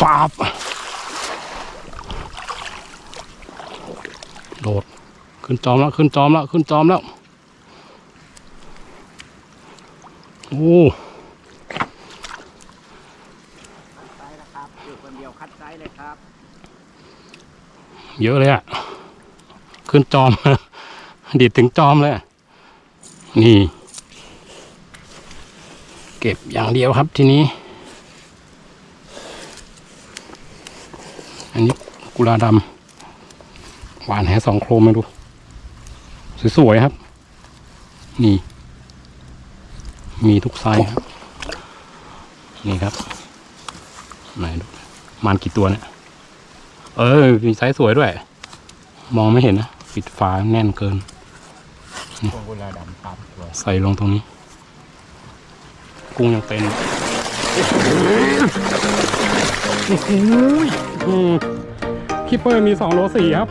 ฟาบโดด ขึ้นจอมแล้ว ขึ้นจอมแล้ว ขึ้นจอมแล้ว โอ้ไซส์นะครับอยู่คนเดียวคัดไซส์เลยครับเยอะเลยอะขึ้นจอม ดีดถึงจอมเลย นี่ เก็บอย่างเดียวครับทีนี้ อันนี้ กุลาดำหวานแหสองโครมมาดูสวยๆครับ นี่ มีทุกไซส์ครับ นี่ครับไหนดูมันกี่ตัวเนี่ย เออ มีไซส์สวยด้วย มองไม่เห็นนะ ปิดฝาแน่นเกินกุลาดำปั๊บตัวใส่ลงตรงนี้ กุ้งยังเป็นโอ้โหอืม คิปเปอร์มีสองโลสี่ครับ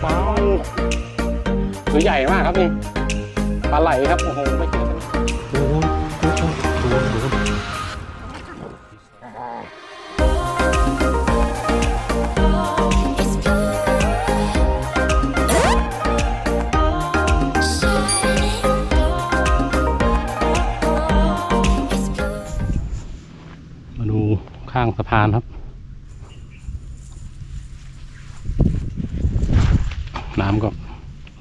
เบาตัวใหญ่มากครับนี่ปลาไหลครับโอ้โหไม่เจอกันโอ้ยโอ้โหโอ้โหโอ้โหมาดูข้างสะพานครับ น้ำก็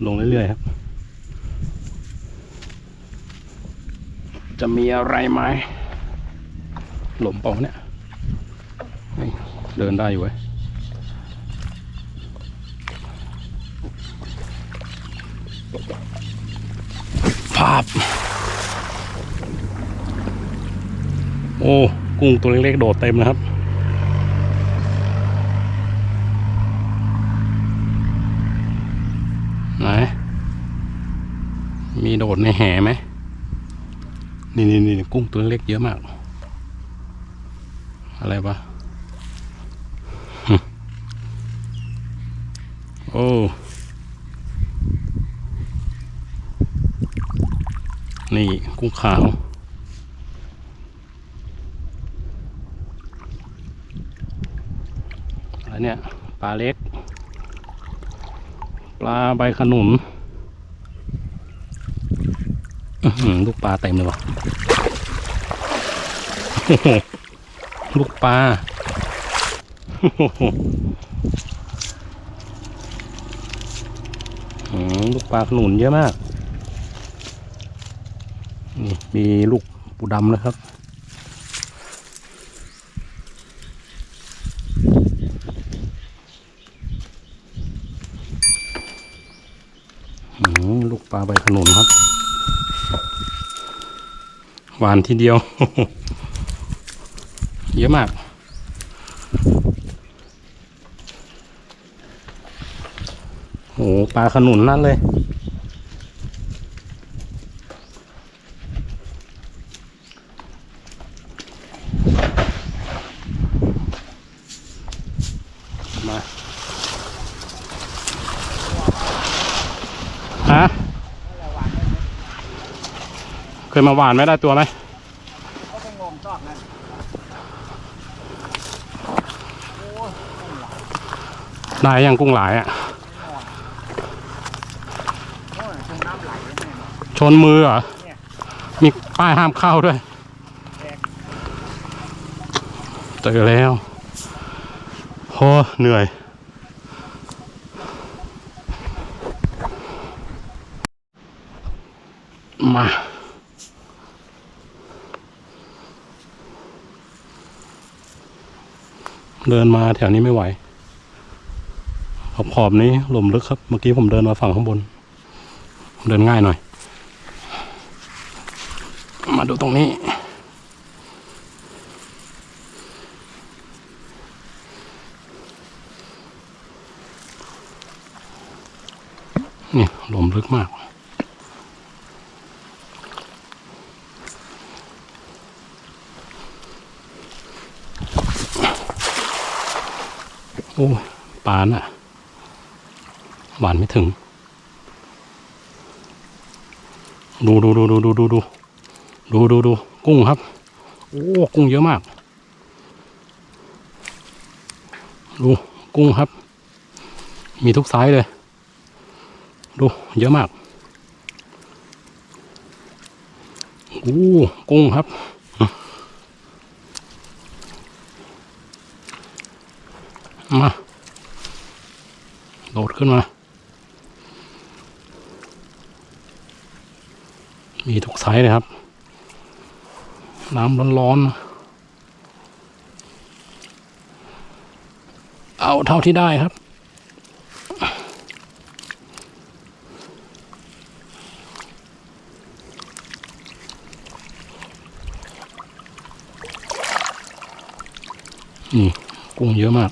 ลงเรื่อยๆครับ จะมี อะไรไหมหล่มเปล่าเนี่ยเดินได้อยู่เว้ยภาพโอ้กุ้งตัวเล็กๆโดดเต็มนะครับไหนมีโดดในแห่ไหม นี่นี่นี่กุ้งตัวเล็กเยอะมาก อะไรวะโอ้ นี่กุ้งขาวอะไรเนี่ย ปลาเล็ก ปลาใบขนุน ลูกปลาเต็มเลยวะลูกปลาลูกปลาขนุนเยอะมาก นี่มีลูกปูดำนะครับ ลูกปลาใบขนุนครับ หวานทีเดียว เยอะมากโอ้ปลาขนุนนั่นเลย มา ฮะ เค ยมาหวานไหมได้ตัวไหมเขาได้ยังกุ้งหลายอะ ชนมือเหรอ มีป้ายห้ามเข้าด้วยแตกเจอแล้วโหเหนื่อยมา เดินมาแถวนี้ไม่ไหว ขอบขอบนี้หล่มลึกครับ เมื่อกี้ผมเดินมาฝั่งข้างบน เดินง่ายหน่อย มาดูตรงนี้นี่หลมลึกมาก โอ้ยปานอะหวานไม่ถึง ดูดูดูดูดูดูดูดูดูดูกุ้งครับ โอ้กุ้งเยอะมาก ดูกุ้งครับ มีทุกไซส์เลย ดูเยอะมาก โอ้กุ้งครับ มา โดดขึ้นมา มีทุกไซส์เลยครับ น้ำร้อนๆ เอาเท่าที่ได้ครับนี่กุ้งเยอะมาก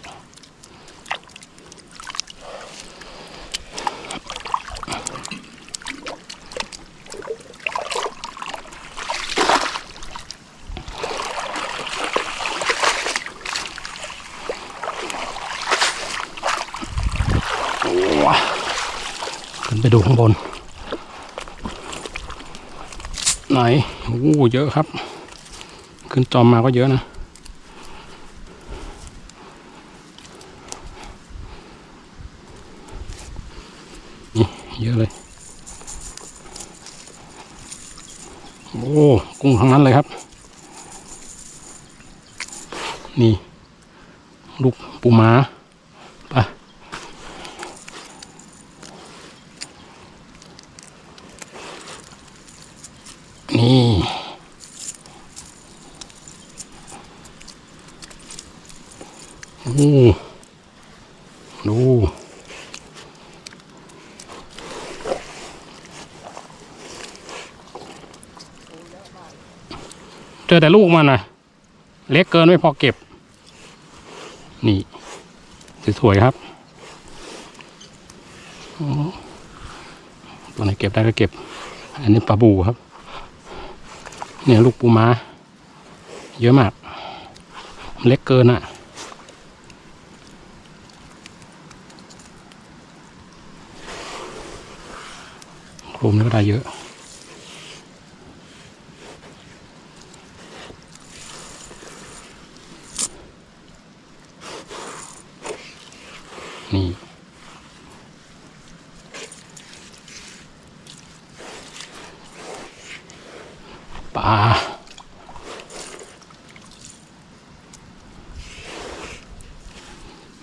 ว้าขึ้นไปดูข้างบน ไหนโอะครับ ขึ้นจอมมาก็เยอะนะนี่เยอะเลย โอ้กุ้งทั้งนั้นเลยครับ นี่ ลูกปูม้าไป นี่ โอ้ ดู เจอแต่ลูกมันนะเล็กเกินไม่พอเก็บ นี่ สวยๆครับตัวไหนเก็บได้ก็เก็บ อันนี้ปลาบูครับ เนี่ยลูกปูม้า เยอะมาก เล็กเกินอะโครมนี่ก็ได้เยอะ นี่ ปลา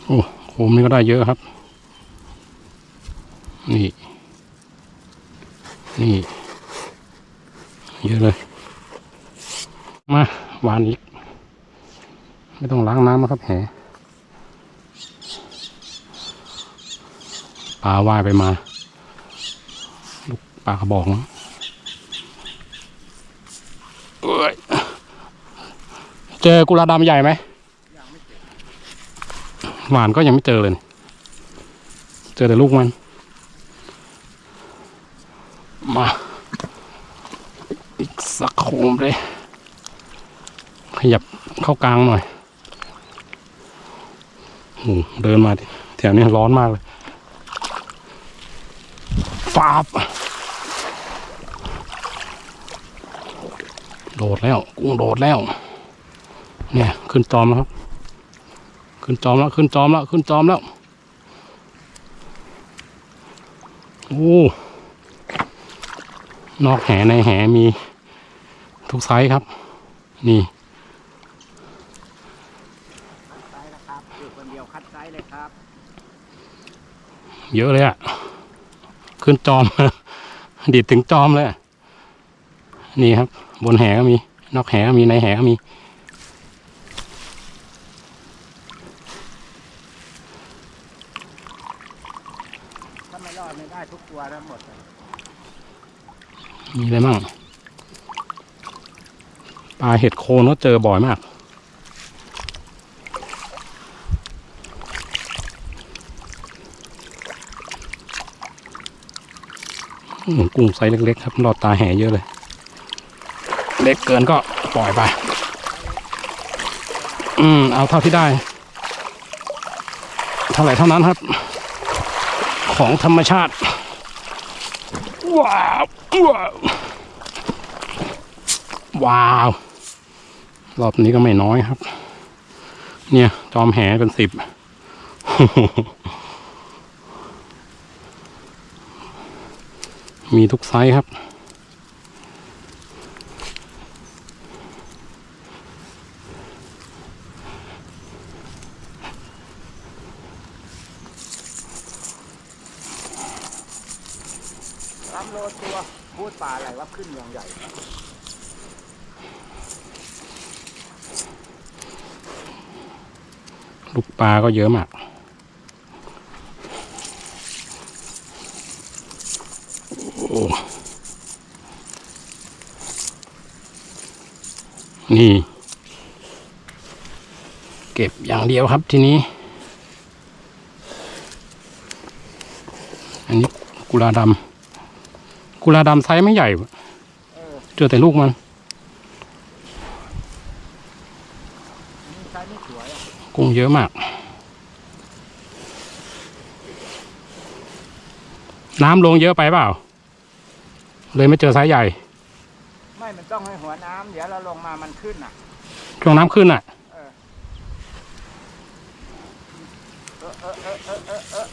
โอ้โคมนี่ก็ได้เยอะครับ นี่ นี่ เยอะเลย มาหวานอีก ไม่ต้องล้างน้ำนะครับแหปลาว่ายไปมา ลูกปลากระบอกนะเอ้ย เจอกุลาดำใหญ่ไหมหวานก็ยังไม่เจอเลย เจอแต่ลูกมัน มา อีกสักโคมเลย ขยับเข้ากลางหน่อยโอ้เดินมาแถวนี้ร้อนมากเลยฟาบโดดแล้ว กุ้งโดดแล้ว เนี่ยขึ้นจอมแล้วครับ ขึ้นจอมแล้วขึ้นจอมแล้วขึ้นจอมแล้ว โอ้ นอกแหในแหมีทุกไซส์ครับ นี่ไซส์นะครับอยู่คนเดียวคัดไซส์เลยครับเยอะเลยอะขึ้นจอมดีดถึงจอมเลยอะนี่ครับ บนแหก็มี นอกแหก็มีในแหก็มี ถ้าไม่รอดไม่ได้ทุกตัวทั้งหมดเลย มีอะไรมั่งปลาเห็ดโคนก็เจอบ่อยมาก กุ้งไซส์เล็กๆครับรอดตาแห่เยอะเลย เล็กเกินก็ปล่อยไป อืม เอาเท่าที่ได้ เท่าไหร่เท่านั้นครับ ของธรรมชาติ ว้าวว้าว รอบนี้ก็ไม่น้อยครับ เนี่ย จอมแหเป็นสิบมีทุกไซส์ครับ สามโลตัวพูดปลาอะไรว่าขึ้นอย่างใหญ่ ลูก ปลาก็เยอะมากโอ้นี่ เก็บอย่างเดียวครับทีนี้ อันนี้กุลาดำกุลาดำไซส์ไม่ใหญ่เออเจอแต่ลูกมันนี่ไซส์ไม่สวยอะกุ้งเยอะมาก น้ำลงเยอะไปเปล่า เลยไม่เจอไซส์ใหญ่ ไม่ มันต้องให้หัวน้ำเดี๋ยวเราลงมามันขึ้นอะ ช่วงน้ำขึ้นอะ เออ เออเออเออเออเออเออ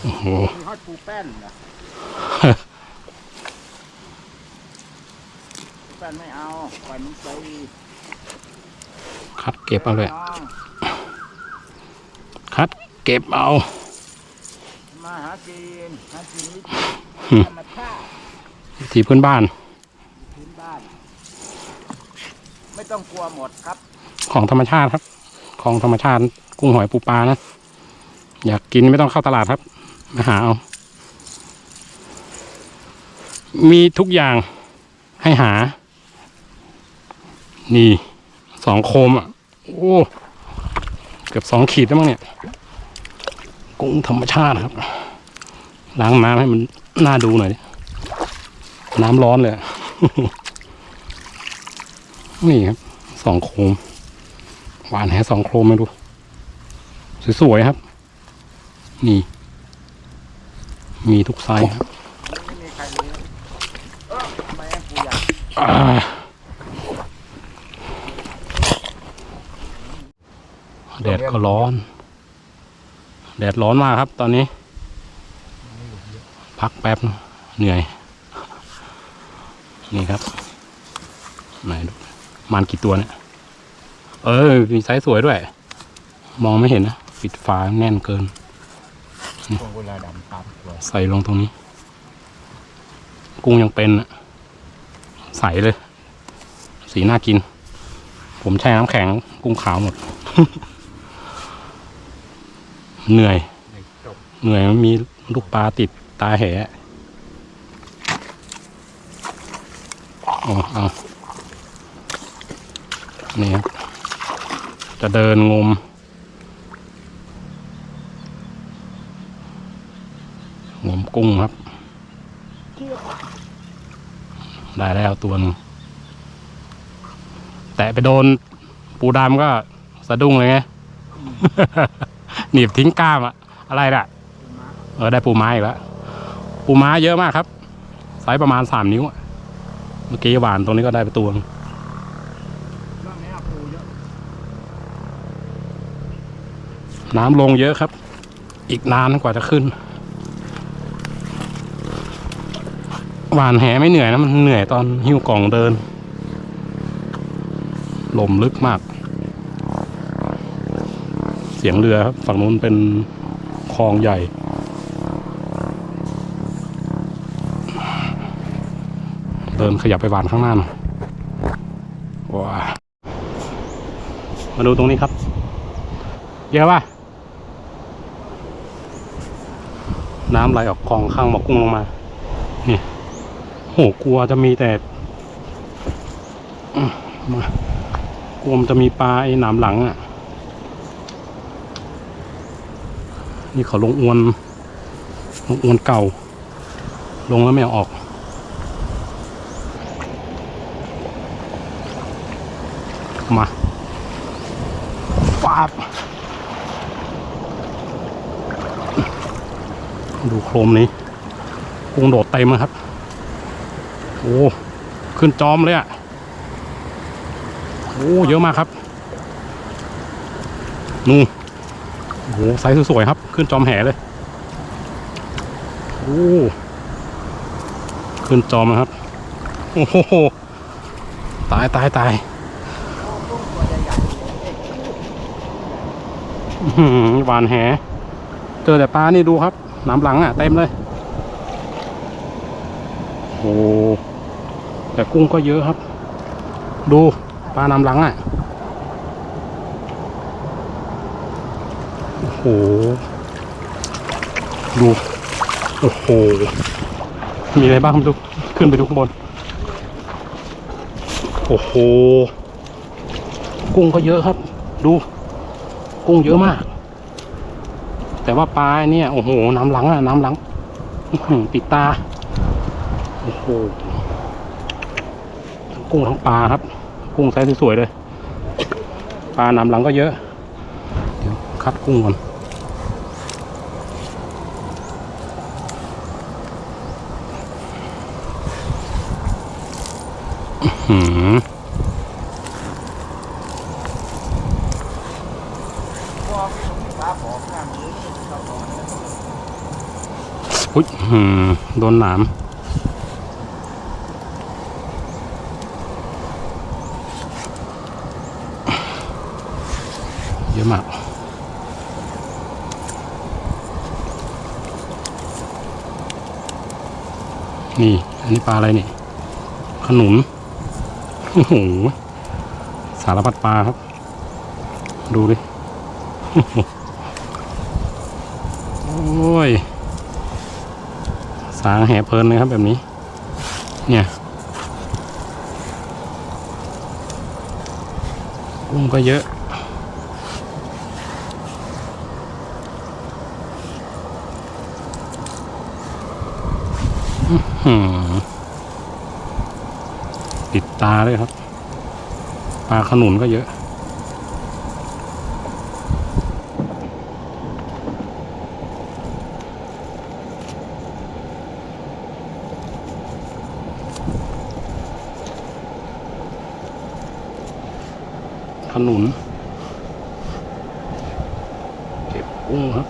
โอ้โห มีฮอตปูแป้นเหรอ ปูแป้นไม่เอาปล่อยมันไป คัดเก็บเอาเลย น้องคัด เก็บเอา มาหากินหากินวิหึธีธรรมชาติวิถีพื้นบ้าน พื้นบ้าน ไม่ต้องกลัวหมดครับ ของธรรมชาติครับ ของธรรมชาติกุ้งหอยปูปลานะ อยากกินไม่ต้องเข้าตลาดครับ มาหาเอา มีทุกอย่างให้หา นี่สองโคมอะ โอ้ เกือบสองขีดแล้วมั้งเนี่ย กุ้งธรรมชาติครับ ล้างน้ำให้มันน่าดูหน่อย น้ำร้อนเลย นี่ครับสองโคมหวานแหสองโคมมาดู สวยๆครับ นี่ มีทุกไซส์ครับแดดก็ร้อน แดดร้อนมากครับตอนนี้ พักแป๊บนะเหนื่อย นี่ครับไหนดูมันกี่ตัวเนี่ย เออ มีไซส์สวยด้วย มองไม่เห็นนะ ปิดฝาแน่นเกินพวงเวลาดำตามตัวใส่ลงตรงนี้ กุ้งยังเป็นอะใสเลย สีน่ากิน ผมแช่น้ำแข็งกุ้งขาวหมด เหนื่อยจบเหนื่อยมันมีลูกปลาติดตาแหะอ๋อเอานี่ครับ จะเดินงม งมกุ้งครับ ได้แล้วตัวหนึงแตะไปโดนปูดำก็สะดุ้งเลยไง หนีบทิ้งกล้ามอะอะไรน่ะเออได้ปูม้าอีกแล้วปูม้าเยอะมากครับไซส์ประมาณสามนิ้วเมื่อกี้หวานตรงนี้ก็ได้ไปตัวหนึ่งน้ำลงเยอะครับ อีกนานกว่าจะขึ้น หวานแหไม่เหนื่อยนะ มันเหนื่อยตอนหิ้วกล่องเดิน ลมลึกมาก สียงเรือครับ ฝั่งนู้นเป็นคลองใหญ่ เดินขยับไปหวานข้างหน้าว้ามาดูตรงนี้ครับ เยอะป่ะ น้ำไหลออกคลองข้างบ่อกุ้งลงมา นี่โหกลัวจะมีแต่มากลัวมันจะมีปลาไอ้หนามหลังอะ นี่เขาลงอวนลงอวนเก่า ลงแล้วไม่เอาออก มาฟาบดูโครมนี้กุ้งโดดเต็มครับ โอ้ ขึ้นจอมเลยอะ่ะ โอ้ เยอะมากครับ นู่นโอ้โหไซส์สวยๆครับ ขึ้นจอมแหเลยโอ้ขึ้นจอมนะครับ โอ้โห ตายตายตายหวานแห เจอแต่ปลานี่ดูครับน้ำหลังอะเต็มเลย โอ้แต่กุ้งก็เยอะครับ ดูปลาน้ำหลังอะ โอ้ ดู โอ้โห มีอะไรบ้างครับดูขึ้นไปดูข้างบน โอ้โห กุ้งก็เยอะครับ ดู กุ้งเยอะมาก แต่ว่าปลาเนี่ย โอ้โห น้ำหลังอะน้ำหลังอื้อหือปิดตา โอ้โห กุ้งทั้งปลาครับ กุ้งไซส์สวยๆเลย ปลาน้ำหลังก็เยอะ เดี๋ยวคัดกุ้งก่อน อืมอุ้ยโดนหนามเยอะมากนี่ อันนี้ปลาอะไรนี่ ขนุน สารพัดปลาครับ ดูดิ โอ้ย สางแหเพลินเลยครับแบบนี้ เนี่ยกุ้งก็เยอะอื้อหือติ ดตาเลยครับ ปลาขนุนก็เยอะ ขนุน เก็บกุ้งครับ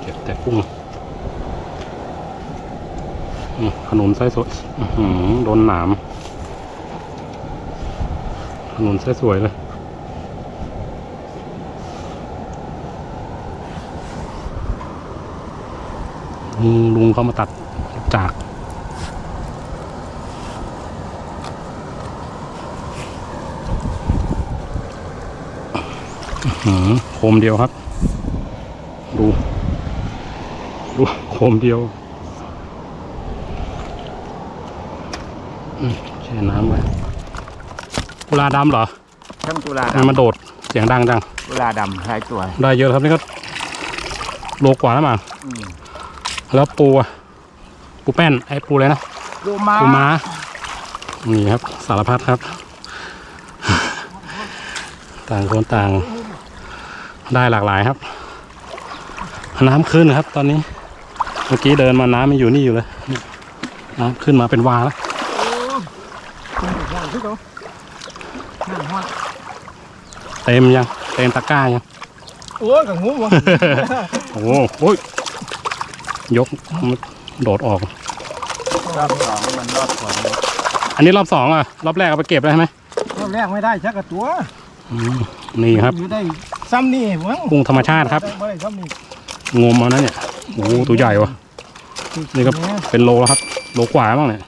เก็บแต่กุ้ง ขนุนไส้สดโดนหนาม ขนุนไส้สวยเลย ลุงเขามาตัดจากโคมเดียวครับ ดู ดู โคมเดียวอืมแช่ น้ำไว้กุลาดำเหรอทั้งตุลามันมาดำโดดเสียงดังจังตุลาดำหลายตัวได้เยอะครับนี่ก็โลกว่าแล้วมั้งอืมแล้วปูอะปูแป้นไอ้ปูอะไรนะปูม้าปูม้านี่ครับ สารพัดครับ ต่างคนต่าง ได้หลากหลายครับ น้ำขึ้นครับ ตอนนี้ เมื่อกี้เดินมาน้ำมันอยู่นี่อยู่เลยนี่น้ำขึ้นมาเป็นวาแล้ว อย่างที่เขาน้ำฮอดเต็มยัง เต็มตะกร้ายัง โอ้ยกับงูวะ โอ้โหโอ้ยยกมันโดดออก รอบสองมันรอบสองอันนี้รอบสองอะ รอบแรกเอาไปเก็บได้ไหมรอบแรกไม่ได้ชักกับตัวอืมนี่ครับ อยู่ได้ซ้ำนี่มั้งกุ้งธรรมชาติครับ ไม่ได้ซ้ำนี่งมเอานะเนี่ยโอ้โหตัวใหญ่วะนี่ก็เป็นโลแล้วครับ โลกว่าบ้างเนี่ย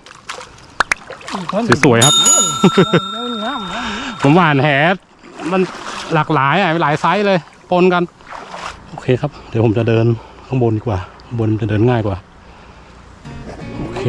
สวยๆครับงามงาม ผมหวานแหมันหลากหลายอะหลายไซส์เลยปนกัน โอเคครับ เดี๋ยวผมจะเดินข้างบนดีกว่าข้างบนมันจะเดินง่ายกว่า โอเค